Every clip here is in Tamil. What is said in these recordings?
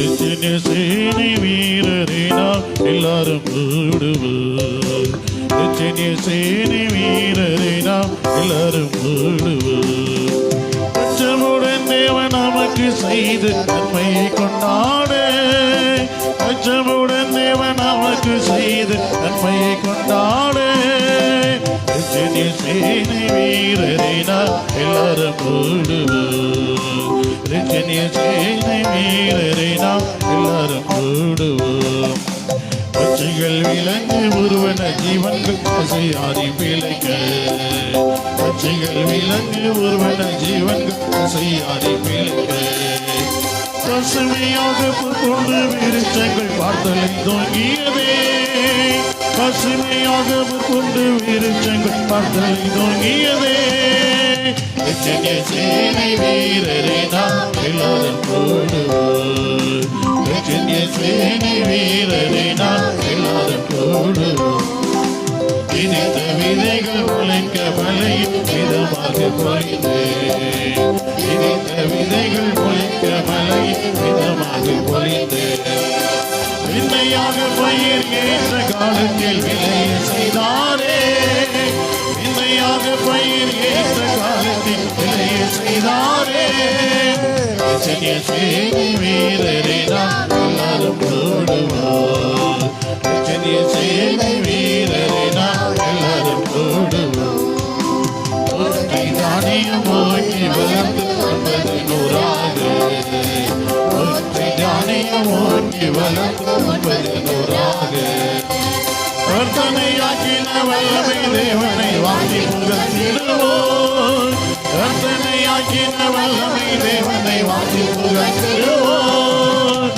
ரஜினி சேனை வீரரை நாம் எல்லாரும் கூடுவோம் ரஜினி சேனை வீரரை நாம் எல்லாரும் கூடுவோம் அச்சமுடன் தேவன் நமக்கு செய்த நன்மையை கொண்டாட. அச்சமுடன் தேவன் நமக்கு செய்த நன்மையை கொண்டாட. ரஜினி சேனை வீரரை நாம் எல்லாரும் கூடுவோம் ரஜினி சேனை வீரரை நாம் எல்லாரும் கூடுவோம் பச்சைகள் விலங்கு உருவன ஜீவன்கள் பசையாரி பிழைக்க பச்சைகள் விலங்கு உருவன ஜீவன்கள் பசையாரி பிழைக்க பசுமையாக கொண்டு விருச்சங்கள் பார்த்தலை தோங்கியதே பசுமையாக கொண்டு விருச்சங்கள் பார்த்தலை தோங்கியதே எச்சரிய சேனை வீரரை நாம் எல்லாரும் கூடுவோம் எச்சரிய சேனை வீரரை நாம் எல்லாரும் கூடுவோம் இணைத்த விதைகள் விதமாக பொழிந்து இணைத்த விதைகள் விதமாக பொழிந்து விண்ணையாக பயிர் ஏற்ற காலத்தில் விளை நாம் எல்லாரும் கூடுவோம். ஒற்றை தானியம் ஓங்கி வளர்ந்து கொண்டது நூறாக ஒற்றை தானியம் ஓங்கி வளர்ந்து கொண்டது நூறாக கர்த்தனையாக்கின வல்லமை தேவனை வாங்கி புகழ்ந்திடுவோம் கர்த்தனையாக்கின வல்லமை தேவனை வாங்கி புகழ்ந்திடுவோம்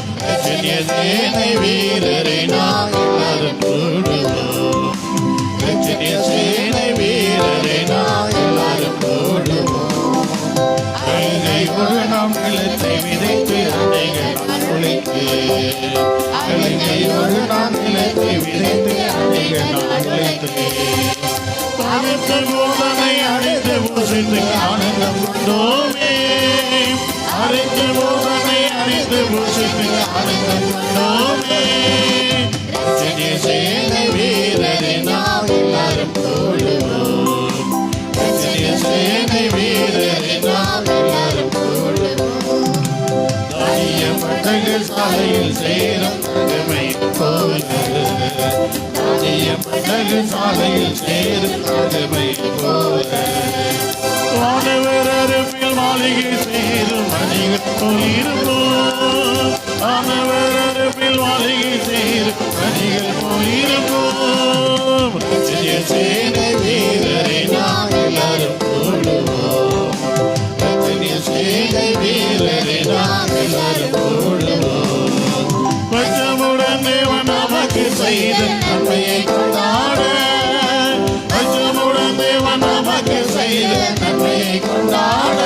சேனை வீரரை நாம் எல்லாரும் கூடுவோம் எத்தனைய சேனை வீரரை நாம் கூடுவோம் ஒரு நாம் விதைத்து அணைகள் உழைத்து ஒரு நாம் விதைத்து அணைகள் நான் உழைத்து பகுத்த போதனை அழைத்து ஆனந்தம் கொண்டோமே ஆனந்தம் கொண்டோமே வீரரை நாம் எல்லாரும் வீரரை நாம் எல்லாரும் சாலையில் சேரும் தானிய பட்டகு சாலையில் சேரும் தகமை போல வானவர் அருப்பில் மாளிகை சேரும் மணிகள் போயிருப்போம் வானவர் அருப்பில் மாளிகை சேரும் மணிகள் போயிருப்போம் சிறிய சேனை வீரரை நாம் எல்லாரும் கூடுவோம் ரத்தினிய சேனை வீரரை நாம் எல்லாரும் கூடுவோம் பச்சமுடன் தேவன் நமக்கு செய்த நமக்கு செய்த நன்மையை கொண்டாட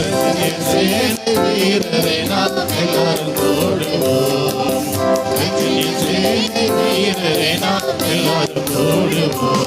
ரத்தினிய சேனை வீரரை நாம் எல்லாரும் கூடுவோம் ரத்தினிய சேனை வீரரை நாம் எல்லாரும் கூடுவோம்